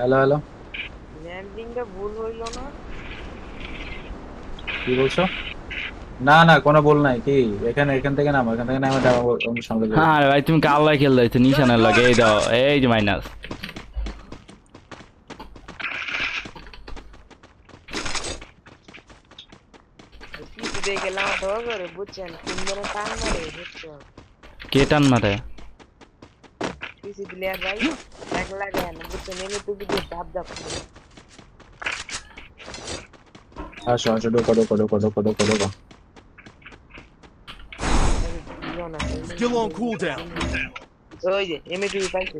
Hello hello. ল্যান্ডিংটা ভুল হইল না। কি বলছো? না না কোনো ভুল নাই কি? এখানে এখান থেকে নামো এখান থেকে নামো যাব ওর সঙ্গে। হ্যাঁ ভাই তুমি কাল্লা খেল দিচ্ছ নিশানের লাগে এই দাও এই যে মাইনাস গেলাম ধর বুঝছেন তিন জনে টান মারে বুঝছ? কে টান মারে? পিছু দিলে আর ভাই এক লাগে না বুঝছেন এমনি টুপি দিয়ে ধাপ ধাপ করে। আসো আসো ঢোকো ঢোকো ঢোকো ঢোকো ঢোকো ঢোকো। Still on cooldown. ওই যে এমনি টুপি পাইছে।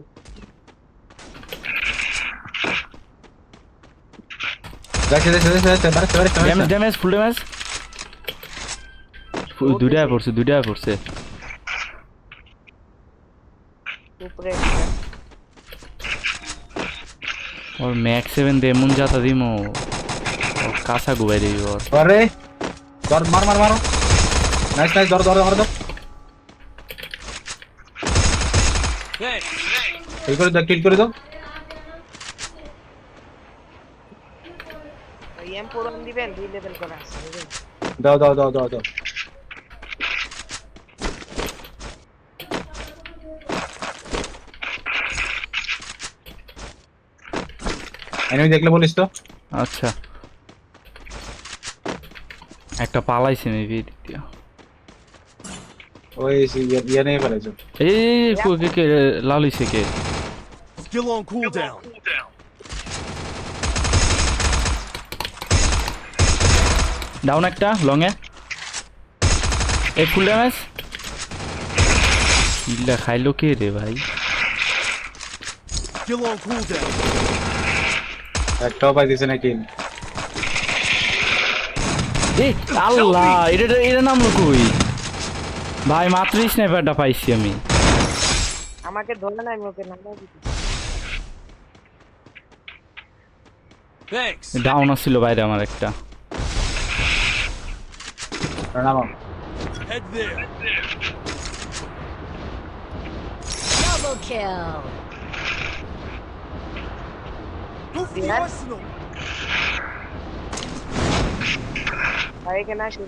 দেখছে দেখছে দেখছে দেখছে বাড়ছে বাড়ছে ড্যামেজ ড্যামেজ ফুল ড্যামেজ দুইটা পড়ছে দুইটা পড়ছে। উপরে। ওর ম্যাক্স সেভেন দে এমন যাতা দিমো ওর কাঁচা গুবাই দিবি ওর। আরে ধর মার মার মারো। নাইস নাইস ধর ধর ধর ধর। কিল করে দাও কিল করে দাও এম পুরন দিবেন দুই লেভেল করা আছে দাও দাও দাও দাও দাও। এনিমি দেখলে বলিস তো। আচ্ছা। একটা পালাইছে মেবি দ্বিতীয় ওই ইয়ে- ইয়ে ফেলেছো এই কো- কে কে লালিছে কে? Still on cooldown. ডাউন একটা লং এ এই ফুল ড্যামেজ কিল্লা খাইলো কে রে ভাই? Still on cooldown. একটাও পাই দিছে না কিল আল্লাহ এটা এটা- নাম কই? ভাই মাত্র স্নাইপারটা পাইছি আমি। আমাকে ধরে নাই ওকে ডাউন আসছিল বাইরে আমার একটা। Double kill. Go for the Yeah. arsenal. আর এখানে আসি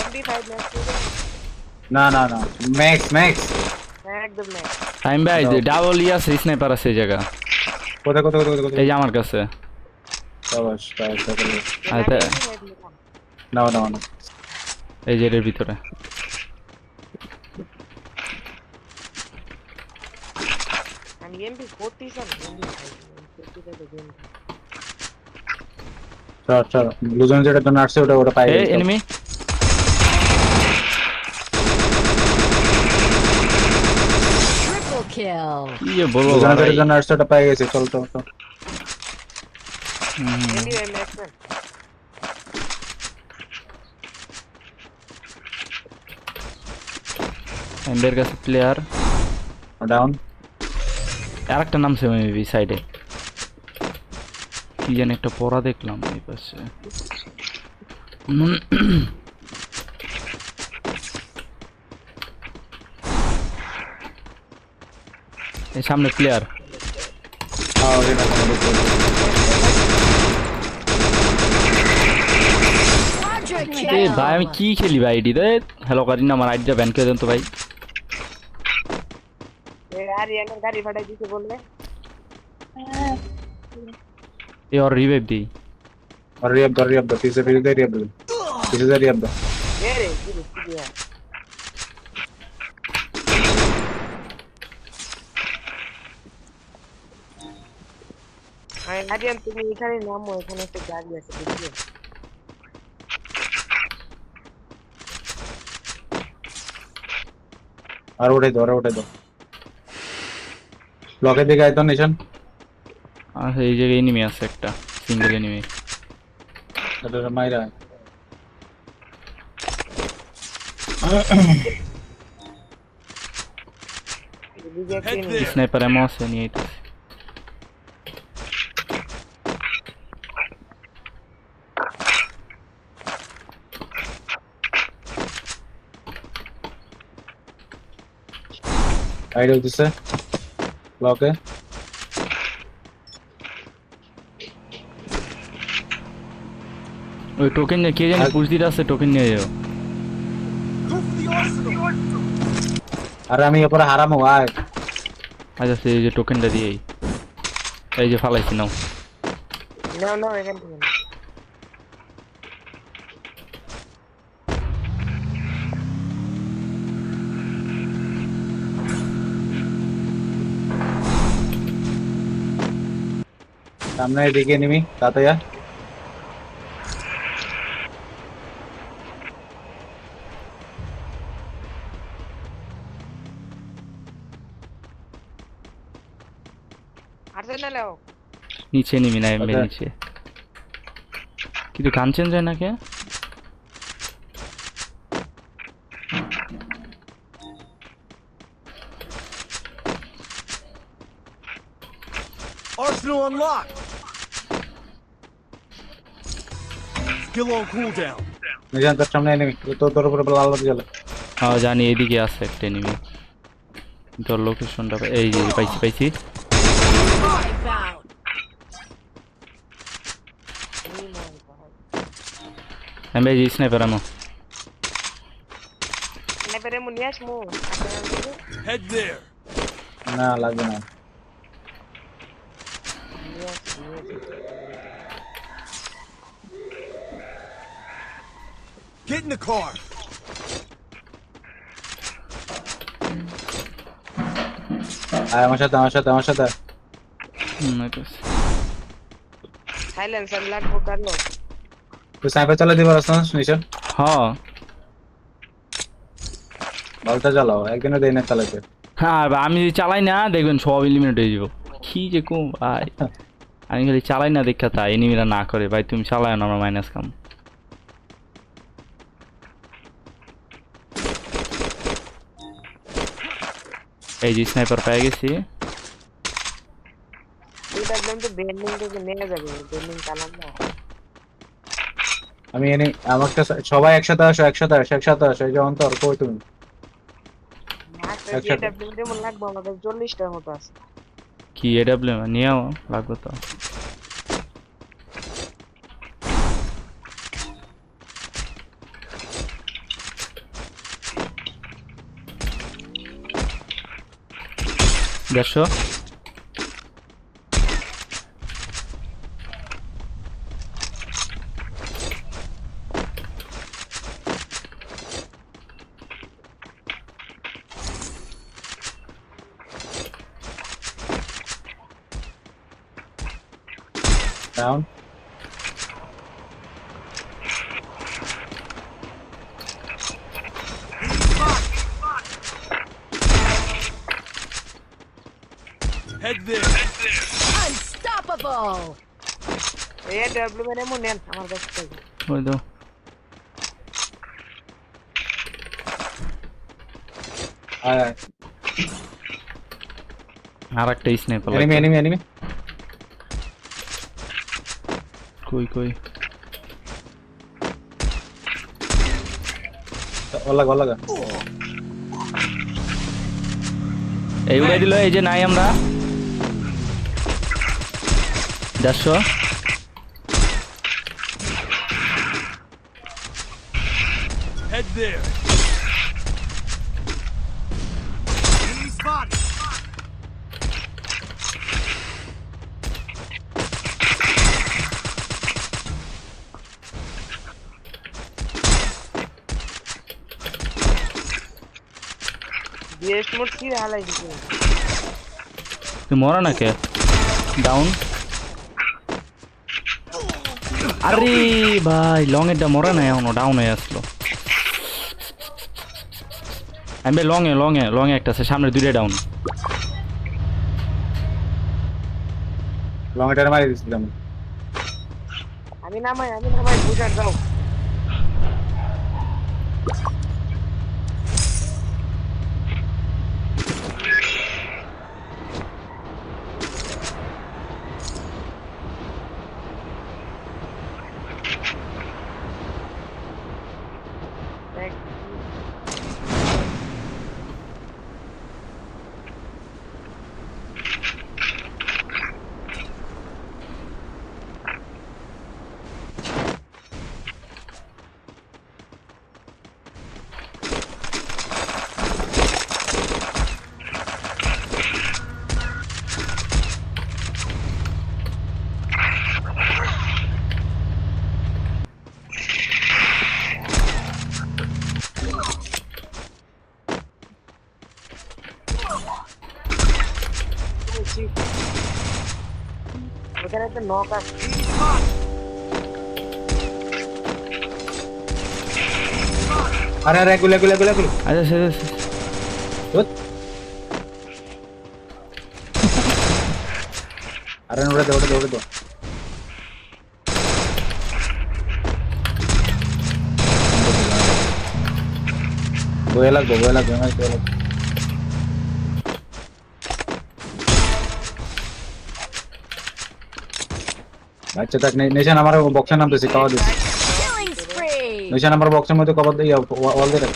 এমডি ফাইভ ম্যাচ না না না ম্যাক্স ম্যাক্স একদম ম্যাচ টাইম ভাই দাও। ডাবল ইয়াস স্নাইপার আছে এই জায়গা কোথায় কোথায় কোথায় কোথায় এই যে আমার কাছে সাবাস সাবাস সাবাস। আচ্ছা নাও নাও নাও এই যে এর ভিতরে। আমি MP forty some MP five forty five game চল চল ব্লুজন যেটা জন্য আসছে ওটা ওটা পাই এই এনিমি Triple kill. ইয়ে বলব ব্লুজন ভাই যেটা জন্য আসছে ওটা পাই গেছে চল চল চল। হুম, এমবের কাছে প্লেয়ার ডাউন আর একটা নামছে মেবি সাইডে কি জানি একটা পড়া দেখলাম এই পাশে। এই সামনে প্লেয়ার ভাই আমি. কি খেলি ভাই? আইডি রে হ্যালো কারিনা আমার আইডিটা ব্যান করে দেন তো ভাই। আরিয়ানের গাড়ি ভাড়া দিতে বললে। এ আর রিভাইভ দি। আর রিভাইভ দা রিভাইভ দা পিছে পিছে দা রিভাইভ দা। পিছে দা রিভাইভ দা। এ রে কি আরিয়ান তুমি এখানে নামো এখানে একটা গাড়ি আছে বুঝলে? আর ওটাই দাও আর ওটাই দাও। ব্লকে দিকে আইতো নিশান আর এই জায়গায় এনিমি আছে একটা সিঙ্গেল এনিমি এটা মাইরা স্নাইপার এমন আছে নিয়ে এটা Idle to sir. ব্লকে ওই টোকেন কে জানি পুষ দিতে আছে টোকেন নিয়ে যাও. আরে আমি এরপরে হারাম আয় আচ্ছা সে এই যে টোকেনটা দিয়েই। এই যে ফালাইছি নাও। না না এখান থেকে সামনে এদিকে নিবি তাতে নিচে নিবি না এমনি Okay. নিচে কিন্তু গান চেঞ্জ হয় না কে Arsenal unlocked. Skill on cooldown. নিজান তোর সামনে নিবি তোর তোর উপরে লাল লাল গেল। হ্যাঁ জানি এদিকে আছে একটা এনিমি তোর লোকেশনটা এই যে পাইছি পাইছি। Wipeout. এই নয় ভাই আমি এই স্নাইপার আমো স্নাইপারে মু নিয়ে আসমু। Head there. না লাগবে না নিয়ে আসি নিয়ে আসি Get in the car. আয় আমার সাথে আমার সাথে আমার সাথে। সাইলেন্সার লাগবো কালো তুই স্নাইপার চালা দিবার আসছ নিচে হ্যাঁ। বলটা চালাও একদিনও দেই না চালাতে। হ্যাঁ আমি যদি চালাই না দেখবেন সব এলিমিনেট হয়ে যাব। কি যে কম ভাই। আমি খালি চালাই না দেখা তাই এনিমিরা না করে। ভাই তুমি চালায় না আমার মাইনাস কাম এই যে স্নাইপার পেয়ে গেছি। এটা একদম তো বেন্ডিং থেকে নিয়ে যাবে বেন্ডিং কালাম না। আমি এনে আমাকে সবাই একসাথে আসো একসাথে আসো একসাথে আসো এই যে অন্তর কই তুমি? লাগবে আমাদের মতো আছে। কি এডাব্লিউ নিয়ে লাগবে তো। দেড়শো ডাউন Head এই ডাব্লিউ মানে মু নেন আমার কাছ থেকে ওই তো আয় আয় আর একটা স্নাইপার এনিমি এনিমি এনিমি কই কই ওলাগা ওলাগা এই উড়াই দিল এই যে নাই আমরা দেড়শো Head there. Enemy spotted. BS mode কি হালাই দিছে তুই মরা না কে ডাউন আরে ভাই লং এরটা মরা নাই এখনও ডাউন হয়ে আসলো। আমি ভাই long A long A long A একটা আছে সামনে দুইটা ডাউন লং এটারে মারি দিছিলাম আমি নামাই আমি নামাই বুঝার যাও দেখ এখানে তো নক আছে আরে আরে গুলা গুলা গুলা গুলা আচ্ছা সে সে- সে- ধুৎ। আরে ওটা দে ওটা দে ওটা দে বয়ে লাগবে বয়ে লাগবে আমার বয়ে লাগবে আচ্ছা নে- নিশান আমার বক্সের নাম দিছি কভার দিছি. নিশান আমার বক্সের মধ্যে কভার দিয়ে ওয়াল দিয়ে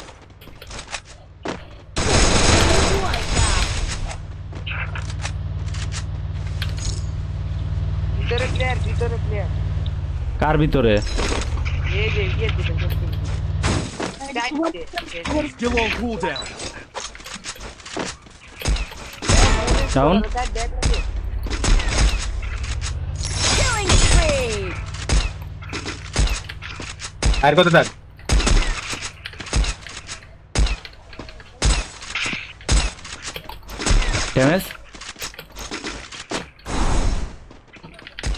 কার ভিতরে? এই আর কত থাক? ড্যামেজ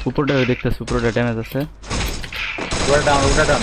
উপরটা দেখতেছি উপরটা ড্যামেজ আছে। ওটা ডাউন ওটা ডাউন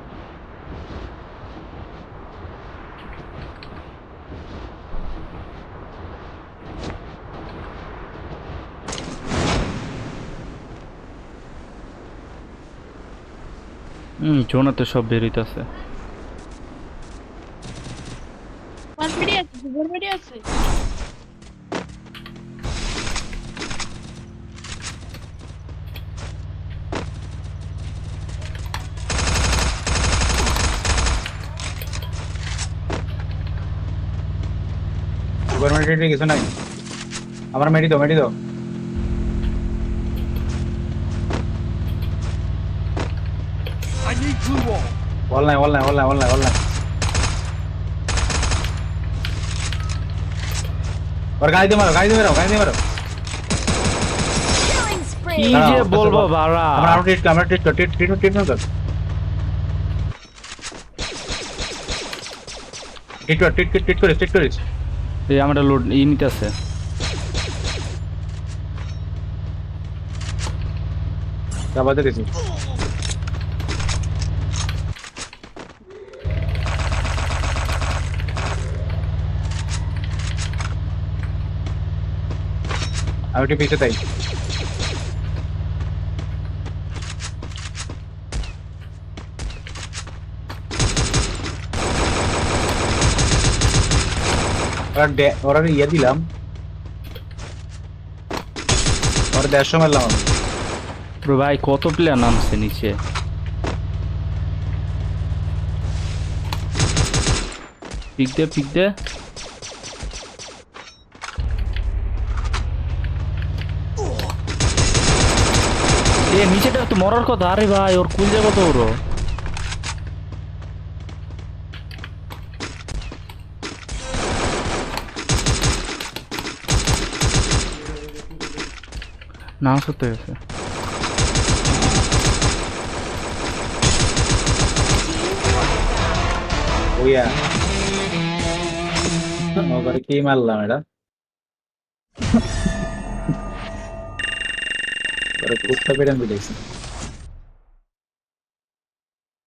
হুম জোনাতে সব বেরোইতেছে আমার মেডি আছে? মেডি আছে? কিছু নাই। আমার মেডি দাও মেডি দাও। ওয়াল নাই ওয়াল নাই ওয়াল ওর গাড়ি দিয়ে মারো গাড়ি দিয়ে মারো গাড়ি দিয়ে মারো কি যে বলব বাড়া আমরা এই লোড ই নিতেছে আবার দেখেছি আমি একটু পিছিয়ে তাই ওরা ইয়ে দিলাম। ওরা দেড়শো মারলাম আমি। ভাই, কত প্লেয়ার নামছে নিচে? পিক দে পিক দে। এ নিচেটা তো মরার কথা। আরে ভাই ওর কুল যাব তো ওরও না সত্যি গেছে কি মারলাম এটা বুঝতে পেরেন বুঝেছি